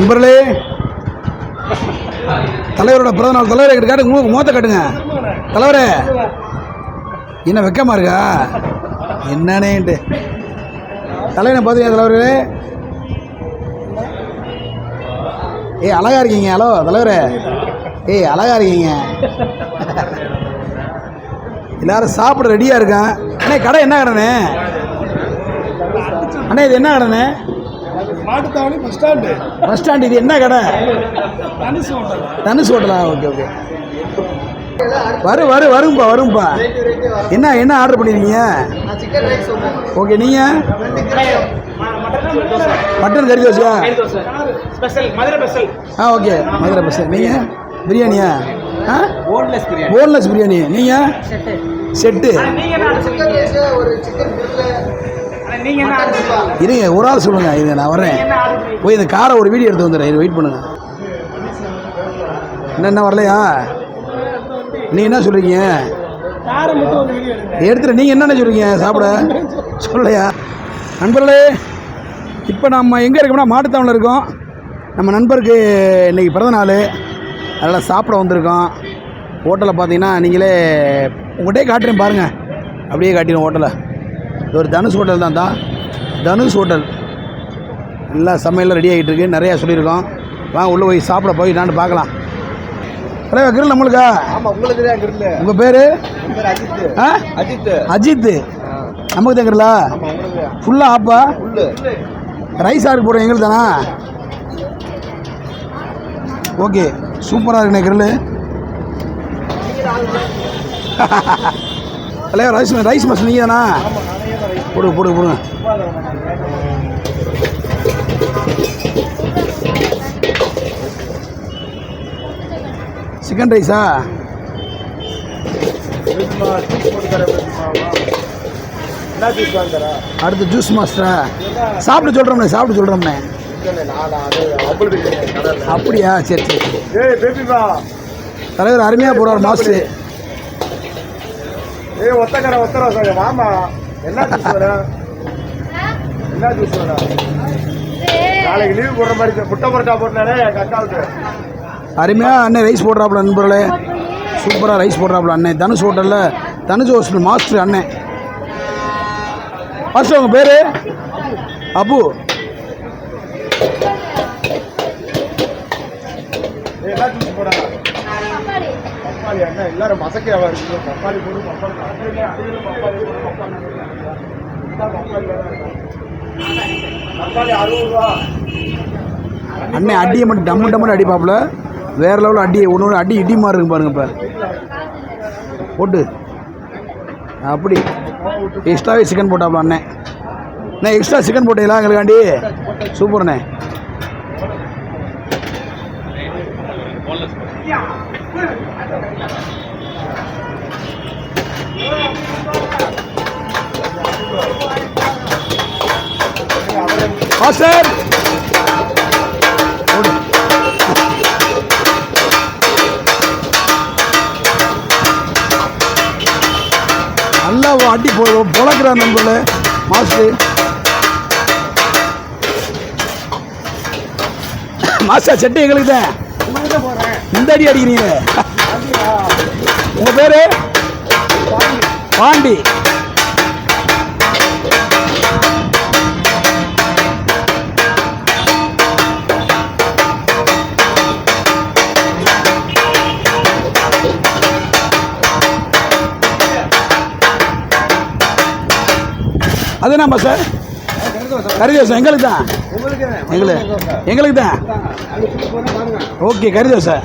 நண்பர்களே தலைவரோட பிறந்த நாள் தலைவரை கிட்ட உங்களுக்கு மோத்த கட்டுங்க காட்டுங்க. தலைவரே. என்ன வெக்கமாக இருக்கா? என்னன்னேன்ட்டு தலைவனை பார்த்தீங்க தலைவரே? ஏய் அழகா இருக்கீங்க. ஹலோ தலைவரே. ஏய் அழகா இருக்கீங்க. எல்லாரும் சாப்பிட ரெடியாக இருக்கேன். அண்ணே கடை என்ன கடைண்ணே அண்ணே? இது என்ன கடைண்ணே Mattuthavani bus stand bus stand இது என்ன கடை? தனுசு ஹோட்டல். தனுஷ் ஹோட்டலா? Okay okay. வரும் வரும் வரும்பா வரும்பா. என்ன என்ன ஆர்டர் பண்ணிருக்கீங்க? ரைஸ் ஓகே நீங்கள் மட்டன் கறி தோசையா? ஸ்பெஷல் மதுரை ஸ்பெஷல் ஆ ஓகே. மதுரை பஸ் நீங்கள் பிரியாணியா? ஆ? போன்லெஸ் பிரியாணி. போன்லெஸ் பிரியாணி. நீங்கள் செட்டு நீங்க இருங்க ஒரு ஆள் சொல்லுங்கள் இது நான் வரேன் பண்ணீங்க போய் இந்த காரை ஒரு வீடியோ எடுத்து வந்துடுறேன். இது வெயிட் பண்ணுங்க. என்ன என்ன வரலையா? நீ என்ன சொல்கிறீங்க எடுத்துட்டு நீங்கள் என்னென்ன சொல்கிறீங்க சாப்பிட. சொல்லலையா? நண்பர்களே இப்போ நம்ம எங்கே இருக்கோம்னா மாட்டுத்தாவணில் இருக்கோம். நம்ம நண்பருக்கு இன்றைக்கி பிறந்த நாள். அதனால் சாப்பிட வந்திருக்கோம். ஹோட்டலை பார்த்தீங்கன்னா நீங்களே உங்கள்கிட்டே காட்டுறேன் பாருங்கள் அப்படியே காட்டிடும் ஹோட்டலை. ஒரு தனுஷ் ஹோட்டல் தான் தான் தனுஷ் ஹோட்டல் எல்லா சமையலும் ரெடி ஆகிட்டு இருக்கு. நிறையா சொல்லியிருக்கோம். வாங்க உள்ளே போய் சாப்பிட போய் நான் பார்க்கலாம். தலைவர் கிரில் நம்மளுக்கா கிரில் உங்கள் பேர்? ஆ? அஜித் அஜித் நமக்கு தான் கிரில்லா ஃபுல்லாக ஆப்பா ரைஸ் ஆர்டர் போடுறோம் எங்களுக்கு தானா? ஓகே சூப்பராக இருக்குண்ணே கிரில்லு தலைவர் ரைஸ் ரைஸ் மஸ் நீங்கள் தானா? போடு போடு போடுங்க சிக்கன் ரைஸா அடுத்து ஜூஸ் மாஸ்டரா சாப்பிட்டு சொல்கிறோம்ண்ணே சாப்பிட்டு சொல்கிறோம்ண்ணே அப்படியா? சரி சரி தலைவர் அருமையாக போடுறார் மாஸ்டர். ஏய் ஒத்தக்கார ஒத்தர சார் மாமா என்ன ஜூஸ் வர என்ன ஜூஸ் வர நாளைக்கு லீவ் போடுற மாதிரி இருக்கு. முட்டை பரோட்டா போட்டாலே எங்கள் அக்காவுக்கு அருமையாக அண்ணன் ரைஸ் போடுறாப்புல நண்பர்களே. சூப்பராக ரைஸ் போடுறாப்புல அண்ணன். தனுஷ் ஹோட்டலில் தனுஷ் ஹோஸ்டல் மாஸ்டர் அண்ணன். மாஸ்டர் உங்கள் பேர்? அப்பு ஏய், என்ன ஜூஸ் போடா பப்பாளி என்ன எல்லாரும் மசக்கையாவா இருக்கு பப்பாளி போடு பப்பாளி பப்பாளி அறுபது ரூபா. அண்ணன் அடியை மட்டும் டம்மு டம்முன்னு அடிப்பாப்புல. வேற லெவலில் அடி ஒன்று ஒன்று அடி இடி மாதிரி இருக்கு பாருங்க இப்போ. போட்டு. அப்படி. எக்ஸ்ட்ராவே சிக்கன் போட்டாப்புல அண்ணன் அண்ணே எக்ஸ்ட்ரா சிக்கன் போட்டீங்களா எங்களுக்காண்டி? சூப்பர்ண்ணே. மாஸ்டர். நல்லா அடி போ பொழக்கிறார் நண்பர்களே. மாஸ்டர். மாஸ்டர் செட்டு எங்களுக்கு தான் இந்த அடி அடிக்கிறீங்க. உங்கள் பேர்? பாண்டி. அது என்னம்மா சார்? கறி தோசை எங்களுக்கு தான்? எங்களுக்கு எங்களுக்கு தான்? ஓகே கறி தோசை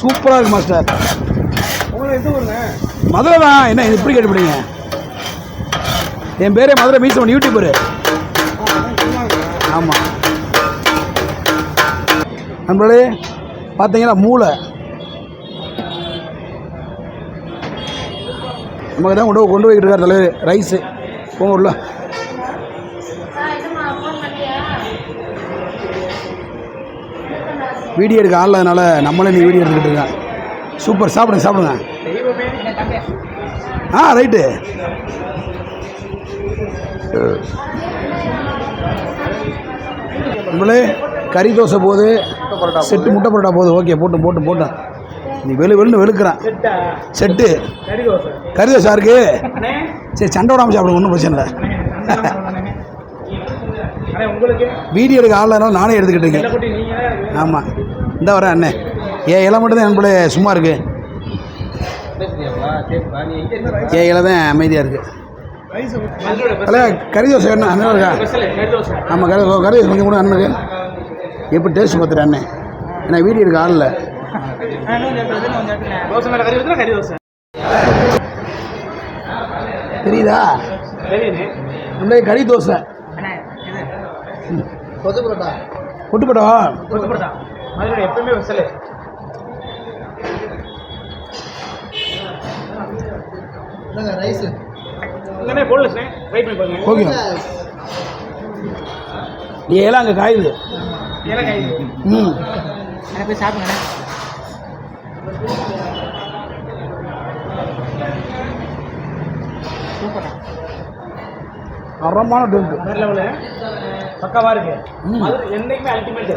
சூப்பராக இருக்கு மாஸ்டர் மதுரை தான். என்ன இது இப்படி கேட்டுப்பிடிங்க? என் பேரே மதுரை மீசவன் யூடியூபரு ஆமாம் நண்பர்களே பார்த்தீங்கன்னா மூளை? நமக்கு தான் கொண்டு கொண்டு போய்கிட்டு இருக்கார் தலைவர் ரைஸு. போங்க உள்ள வீடியோ எடுக்க ஆள் அதனால் நம்மளே நீ வீடியோ எடுத்துக்கிட்டு இருக்கேன் சூப்பர். சாப்பிடுங்க சாப்பிடுங்க. ஆ ரைட்டு. நம்மளே கறி தோசை போகுது செட்டு முட்டை பரோட்டா போகுது ஓகே போட்டும் போட்டும் போட்டோம் நீ வெளு வெளுன்னு வெளுக்கிறான். செட்டு. கறி தோசை. இருக்குது சரி சண்டை விடாமல் சாப்பிடுங்க ஒன்றும் பிரச்சனை இல்லை. வீடியோ எடுக்க ஆள் இருந்தாலும் நானே எடுத்துக்கிட்டு இருக்கேன். ஆமாம் இந்த வரேன் அண்ணே. ஏன் இலை மட்டும் தான் என் பிள்ளை சும்மா இருக்கு. ஏன் இலை தான் அமைதியாக இருக்குது அல்ல கறி தோசை வேணும் அண்ணன் இருக்கா? ஆமாம் கறி கறி தோசை கொஞ்சம் கூட அண்ணனுக்கு. எப்படி டேஸ்ட் பார்த்துட்டு அண்ணன் ஏன்னா வீடியோ எடுக்க ஆள் இல்லை. தெரியுதா? நம்மளே கறி தோசை. கொத்து பரோட்டா. பொட்டுப்படா எப்பவுமே விசலு ரைஸு இல்லைண்ணே போடலண்ணே ட்ரை பண்ணி பாருங்க. ஓகே எல்லாம் அங்கே காயுது ஏலக்காய் காய் ம். எனக்கு போய் சாப்பிடுங்கண்ணே சூப்பர்ண்ணா அறமான டேங்கு. வேற லெவலு பக்காவா இருக்கு. மதுரை என்னைக்குமே அல்டிமேட்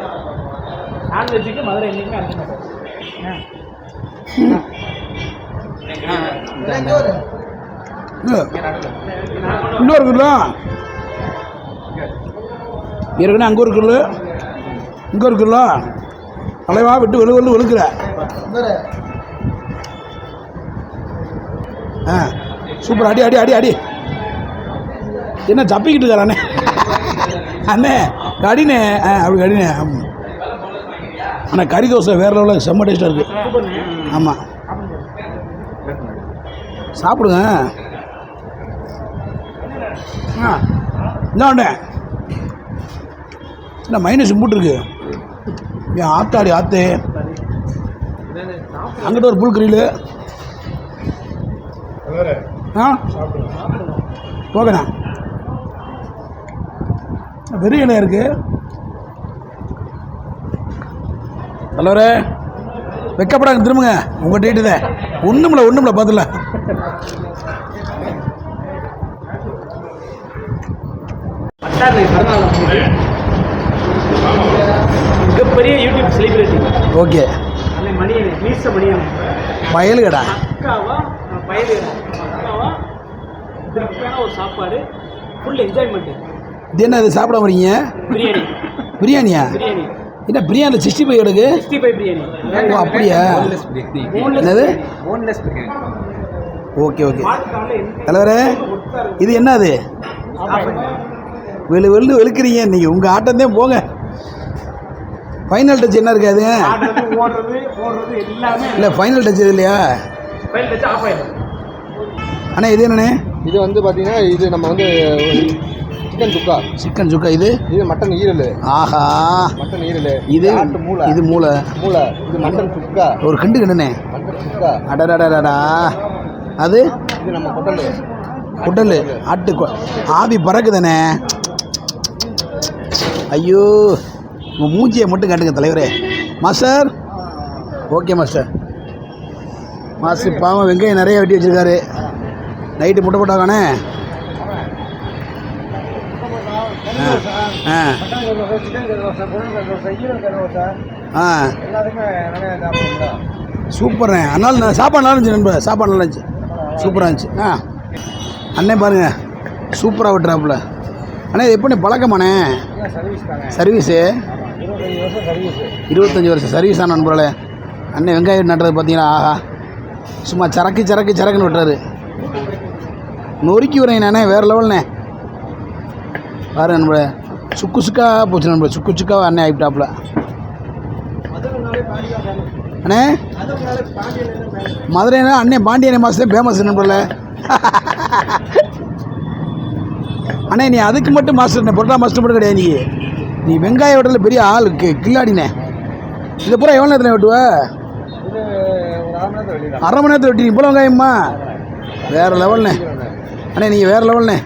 நான்வெஜ்ஜுக்கு மதுரை என்னைக்குமே அல்டிமேட் இன்னொரு இருக்குல்ல ஏற்கனவே அங்கே இருக்குல்ல இங்கே இருக்குல்ல அலைவா விட்டு வெளு வெளு வெளுக்கிற. ஆ. சூப்பர். அடி அடி அடி அடி. என்ன ஜப்பிக்கிட்டு இருக்காரு அண்ணே? அண்ணே கடினே. ஆ அப்படி கடினே. ஆமாம் ஆனால் கறி தோசை வேறு லெவலில் செம்ம டேஸ்ட்டாக இருக்குது ஆமாம் சாப்பிடுங்க. ஆ என்ன என்ன மைனஸ் போட்டுருக்கு என் ஆத்தாடி ஆத்து. அங்கிட்ட ஒரு புல் கிரில் ஆ? ஓகேண்ணா பெரிய இலையா இருக்கு. தலைவரே வெக்கப்படாங்க திரும்புங்க. உங்கள் டேட்டு தான் ஒன்றுமில்ல ஒன்றுமில்ல பார்த்துல மிகப்பெரிய யூடியூப் செலிபிரிட்டி ஓகே. மணியன் மீச மணியன். பயலுகடா. அக்காவா? பயலு அக்காவா திருப்தியான ஒரு சாப்பாடு ஃபுல் என்ஜாய்மெண்ட் இது என்ன இது சாப்பிட வரீங்க பிரியாணி. பிரியாணியா? பிரியாணி. என்ன பிரியாணி சிக்ஸ்டி ஃபைவ் எடுக்கு? Sixty five biryani. ஓ அப்படியா? என்னது? போன்லெஸ் பிரியாணி. Okay okay. தலைவரே இது என்னது வெளு வெளு வெளுக்கிறீங்க. இன்னைக்கு உங்கள் ஆட்டம் தான் போங்க. ஃபைனல் டச் என்ன இருக்காது இல்லை ஃபைனல் டச் இது இல்லையா? அண்ணா இது என்னண்ணே? இது வந்து பார்த்தீங்கன்னா இது நம்ம வந்து சிக்கன் சுக்கா. சிக்கன் சுக்கா இது? இது மட்டன் ஈரல். ஆஹா. மட்டன் ஈரல். இது ஆட்டு மூளை. இது மூளை. மூளை. இது மட்டன் சுக்கா. ஒரு கிண்டு கிண்டுண்ணே மட்டன் சுக்கா. அடடடடா அது? இது நம்ம ஹோட்டல் குடல். ஆட்டு ஆவி பறக்குதானே. ஐயோ. உங்கள் மூஞ்சியை மட்டும் காட்டுங்க தலைவரே. மாஸ்டர். Okay master. மாஸ்டர் பாவம் வெங்காயம் நிறைய வெட்டி வச்சிருக்காரு. நைட்டு முட்டை போட்டாங்கண்ணே ஆ ஆ. சூப்பர்ண்ணே அதனால் சாப்பாடு நல்லா இருந்துச்சு நண்பர் சாப்பாடு நல்லா இருந்துச்சு. சூப்பராக இருந்துச்சு. ஆ. அண்ணே பாருங்க. சூப்பராக விட்டுறாப்புல. அண்ணே இது எப்படி பழக்கமாண்ணே? சர்வீஸு? இருபத்தஞ்சி வருஷம் சர்வீஸ் தான் நண்பர்களே. அண்ணன் வெங்காயம் நட்டுறது பார்த்தீங்கன்னா ஆஹா. சும்மா சரக்கு சரக்கு சரக்குன்னு விட்டுறாரு. நொறுக்கி நானே வேறு லெவல்ண்ணே. பாரு நண்பர்களே சுக்கு சுக்கா போச்சு நண்பர் சுக்கு சுக்கா அண்ணே ஆகிட்டாப்புல அண்ணே மதுரைனா அண்ணே பாண்டியனை மாதம் ஃபேமஸ் நண்பர்களே அண்ணே நீ அதுக்கு மட்டும் மாஸ்டர் பொருளா மாஸ்டர் மட்டும் கிடையாது நீ. நீ வெங்காய வெட்டல பெரிய ஆள் கில்லாடினே இதை பூரா எவ்வளோ நேரத்தில் வெட்டுவ? அரை மணி நேரத்தில் வெட்டி நீ இவ்வளோ வெங்காயம்மா. வேறு லெவல்ண்ணே. அண்ணே நீங்கள் வேறு லெவல்ண்ணே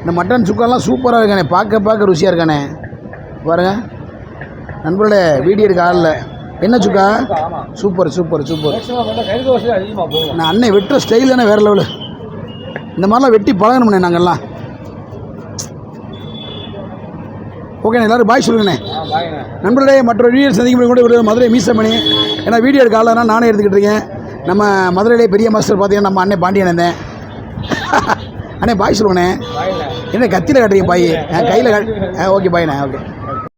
இந்த மட்டன் சுக்காலாம் சூப்பராக இருக்கானே. பார்க்க பார்க்க ருசியாக இருக்கானே. பாருங்க. நண்பர்களோட வீடியோ எடுக்க ஆளில் என்ன சுக்கா? சூப்பர் சூப்பர் சூப்பர் நான் அண்ணன் வெட்டுற ஸ்டைல் தானே வேறு லெவலு இந்த மாதிரிலாம் வெட்டி பழகணும்ண்ணே நாங்கள்லாம் ஓகேண்ணே எல்லோரும் பாய் சொல்லுங்கண்ணே. நண்பர்களே மற்ற வீடியோ சந்திக்கும் கூட மதுரை மீசமணி. ஏன்னா வீடியோ எடுக்க ஆளுனா நானே எடுத்துக்கிட்டு இருக்கேன். நம்ம மதுரையிலே பெரிய மாஸ்டர் பார்த்தீங்கன்னா நம்ம அண்ணன் பாண்டியன் இருந்தேன் அண்ணே பாய் சொல்லுங்கண்ணே. என்ன கத்தியில் கட்டுறீங்க பாய்? கையில் ஓகே பாய்ண்ணே ஓகே.